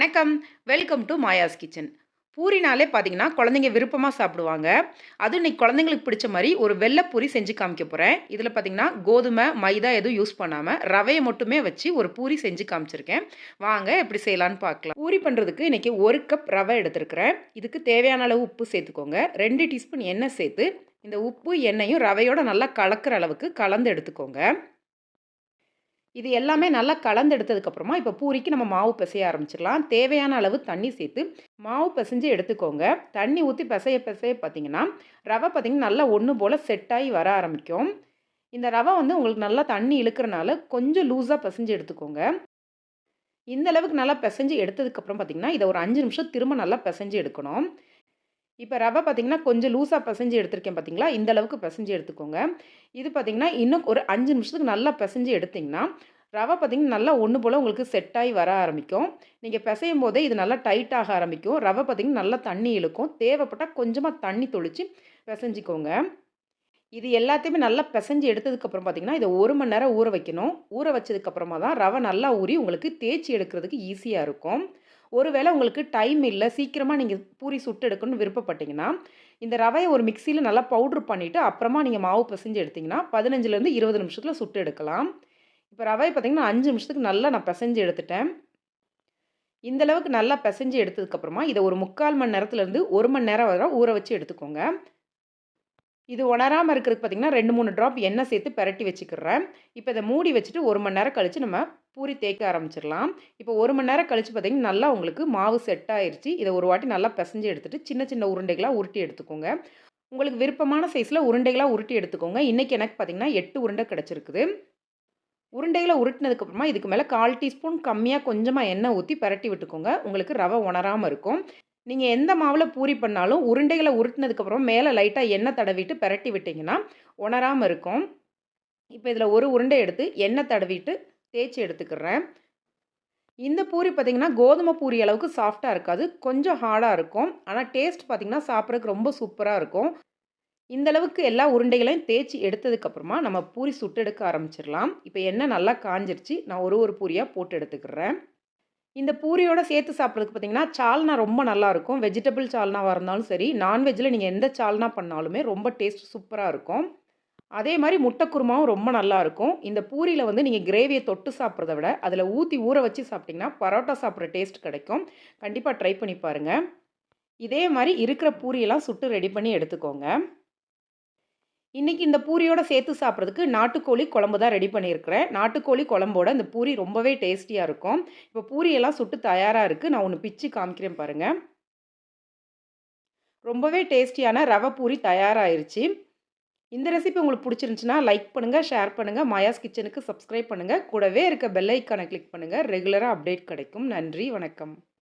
வணக்கம். Welcome to Maya's kitchen பூரினாலே பார்த்தீங்கன்னா குழந்தைங்க விருப்பமாக சாப்பிடுவாங்க. அது இன்னைக்கு குழந்தைங்களுக்கு பிடிச்ச மாதிரி ஒரு வெள்ளை பூரி செஞ்சு காமிக்க போகிறேன் இதில் பார்த்தீங்கன்னா கோதுமை மைதா எதுவும் யூஸ் பண்ணாமல் ரவையை மட்டுமே வச்சு ஒரு பூரி செஞ்சு காமிச்சிருக்கேன். வாங்க எப்படி செய்யலான்னு பார்க்கலாம் பூரி பண்ணுறதுக்கு இன்றைக்கி ஒரு கப் ரவை எடுத்துருக்கிறேன். இதுக்கு தேவையான அளவு உப்பு சேர்த்துக்கோங்க. ரெண்டு டீஸ்பூன் எண்ணெய் சேர்த்து இந்த உப்பு எண்ணெயும் ரவையோட நல்லா கலக்கிற அளவுக்கு கலந்து எடுத்துக்கோங்க. இது எல்லாமே நல்லா கலந்து எடுத்ததுக்கப்புறமா இப்போ பூரிக்கு நம்ம மாவு பிசைய ஆரம்பிச்சிடலாம். தேவையான அளவு தண்ணி சேர்த்து மாவு பிசைஞ்சு எடுத்துக்கோங்க. தண்ணி ஊற்றி பிசைய பிசைய பார்த்தீங்கன்னா ரவை பார்த்திங்கன்னா நல்லா ஒன்று போல் செட்டாகி வர ஆரம்பிக்கும். இந்த ரவை வந்து உங்களுக்கு நல்லா தண்ணி இழுக்கிறனால கொஞ்சம் லூஸாக பிசைஞ்சு எடுத்துக்கோங்க. இந்த அளவுக்கு நல்லா பிசைஞ்சு எடுத்ததுக்கப்புறம் பார்த்திங்கன்னா இதை ஒரு அஞ்சு நிமிஷம் திரும்ப நல்லா பிசைஞ்சு எடுக்கணும். இப்போ ரவை பார்த்திங்கன்னா கொஞ்சம் லூஸாக பிசைஞ்சு எடுத்திருக்கேன் பார்த்தீங்களா இந்த அளவுக்கு பிசைஞ்சு எடுத்துக்கோங்க. இது பார்த்திங்கன்னா இன்னும் ஒரு அஞ்சு நிமிஷத்துக்கு நல்லா பிசைஞ்சு எடுத்திங்கன்னா ரவை பார்த்திங்கன்னா நல்லா ஒன்று போல் உங்களுக்கு செட் ஆகி வர ஆரம்பிக்கும். நீங்கள் பிசையும் போதே இது நல்லா டைட் ஆக ஆரம்பிக்கும். ரவை பார்த்திங்கன்னா நல்லா தண்ணி இழுக்கும். தேவைப்பட்டால் கொஞ்சமாக தண்ணி தொளித்து பிசைஞ்சிக்கோங்க. இது எல்லாத்தையுமே நல்லா பிசைஞ்சு எடுத்ததுக்கப்புறம் பார்த்திங்கன்னா இதை ஒரு மணி நேரம் ஊற வைக்கணும். ஊற வச்சதுக்கப்புறமா தான் ரவை நல்லா ஊறி உங்களுக்கு தேய்ச்சி எடுக்கிறதுக்கு ஈஸியாக இருக்கும். ஒருவேளை உங்களுக்கு டைம் இல்லை சீக்கிரமாக நீங்கள் பூரி சுட்டு எடுக்கணும்னு விருப்பப்பட்டீங்கன்னா இந்த ரவையை ஒரு மிக்சியில் நல்லா பவுட்ரு பண்ணிவிட்டு அப்புறமா நீங்கள் மாவு பிசைஞ்சு எடுத்திங்கன்னா பதினஞ்சுலேருந்து இருபது நிமிஷத்தில் சுட்டு எடுக்கலாம். இப்போ ரவையை பார்த்திங்கன்னா அஞ்சு நிமிஷத்துக்கு நல்லா நான் பிசைஞ்சு எடுத்துட்டேன். இந்த அளவுக்கு நல்லா பிசைஞ்சு எடுத்ததுக்கப்புறமா இதை ஒரு முக்கால் மணி நேரத்துலேருந்து ஒரு மணி நேரம் வரை ஊற வச்சு எடுத்துக்கோங்க. இது உணராமல் இருக்கிறதுக்கு பார்த்திங்கன்னா ரெண்டு மூணு ட்ராப் எண்ணெய் சேர்த்து பரட்டி வச்சுக்கிறேன். இப்போ இதை மூடி வச்சுட்டு ஒரு மணி நேரம் கழித்து நம்ம பூரி தேய்க்க ஆரம்பிச்சிடலாம். இப்போ ஒரு மணி நேரம் கழித்து பார்த்திங்கன்னா நல்லா உங்களுக்கு மாவு செட் ஆயிடுச்சு இதை ஒரு வாட்டி நல்லா பிசைஞ்சு எடுத்துகிட்டு சின்ன சின்ன உருண்டைகளாக உருட்டி எடுத்துக்கோங்க. உங்களுக்கு விருப்பமான சைஸில் உருண்டைகளாக உருட்டி எடுத்துக்கோங்க. இன்றைக்கி எனக்கு பார்த்திங்கன்னா எட்டு உருண்டை கிடச்சிருக்குது. உருண்டைகளை உருட்டினதுக்கப்புறமா இதுக்கு மேலே கால் டீஸ்பூன் கம்மியாக கொஞ்சமாக எண்ணெய் ஊற்றி பரட்டி விட்டுக்கோங்க. உங்களுக்கு ரவை உணராமல் இருக்கும். நீங்கள் எந்த மாவில் பூரி பண்ணாலும் உருண்டைகளை உருட்டினதுக்கப்புறம் மேலே லைட்டாக எண்ணெய் தடவிட்டு பரட்டி விட்டிங்கன்னா உணராமல் இருக்கும். இப்போ இதில் ஒரு உருண்டை எடுத்து எண்ணெய் தடவிட்டு தேய்ச்சி எடுத்துக்கிறேன். இந்த பூரி பார்த்திங்கன்னா கோதுமை பூரி அளவுக்கு சாஃப்டாக இருக்காது. கொஞ்சம் ஹார்டாக இருக்கும். ஆனால் டேஸ்ட் பார்த்திங்கன்னா சாப்பிட்றதுக்கு ரொம்ப சூப்பராக இருக்கும். இந்த அளவுக்கு எல்லா உருண்டைகளையும் தேய்ச்சி எடுத்ததுக்கப்புறமா நம்ம பூரி சுட்டு எடுக்க ஆரம்பிச்சிடலாம். இப்போ எண்ணெய் நல்லா காஞ்சிருச்சு. நான் ஒரு ஒரு பூரியாக போட்டு எடுத்துக்கிறேன். இந்த பூரியோட சேர்த்து சாப்பிட்றதுக்கு பார்த்திங்கன்னா சால்னா ரொம்ப நல்லாயிருக்கும் வெஜிடபிள் சால்னாவாக இருந்தாலும் சரி நான்வெஜ்ஜில் நீங்கள் எந்த சால்னா பண்ணாலுமே ரொம்ப டேஸ்ட் சூப்பராக இருக்கும். அதே மாதிரி முட்டை குருமாவும் ரொம்ப நல்லாயிருக்கும் இந்த பூரியில் வந்து நீங்கள் கிரேவியை தொட்டு சாப்பிட்றத விட அதில் ஊற்றி ஊற வச்சு சாப்பிட்டிங்கன்னா பரோட்டா சாப்பிட்ற டேஸ்ட் கிடைக்கும். கண்டிப்பாக ட்ரை பண்ணி பாருங்கள் இதே மாதிரி இருக்கிற பூரியெல்லாம் சுட்டு ரெடி பண்ணி எடுத்துக்கோங்க. இன்றைக்கி இந்த பூரியோட சேர்த்து சாப்பிட்றதுக்கு நாட்டுக்கோழி குழம்பு தான் ரெடி பண்ணியிருக்கிறேன். நாட்டுக்கோழி குழம்போட இந்த பூரி ரொம்பவே டேஸ்டியாக இருக்கும். இப்போ பூரியெல்லாம் சுட்டு தயாராக இருக்குது நான் ஒன்று பிச்சு காமிக்கிறேன் பாருங்கள் ரொம்பவே டேஸ்டியான ரவை பூரி தயாராகிருச்சு இந்த ரெசிபி உங்களுக்கு பிடிச்சிருந்துச்சுன்னா லைக் பண்ணுங்கள் ஷேர் பண்ணுங்கள் மாயாஸ் கிச்சனுக்கு சப்ஸ்கிரைப் பண்ணுங்கள் கூடவே இருக்க பெல் ஐக்கானை கிளிக் பண்ணுங்கள் ரெகுலராக அப்டேட் கிடைக்கும். நன்றி வணக்கம்.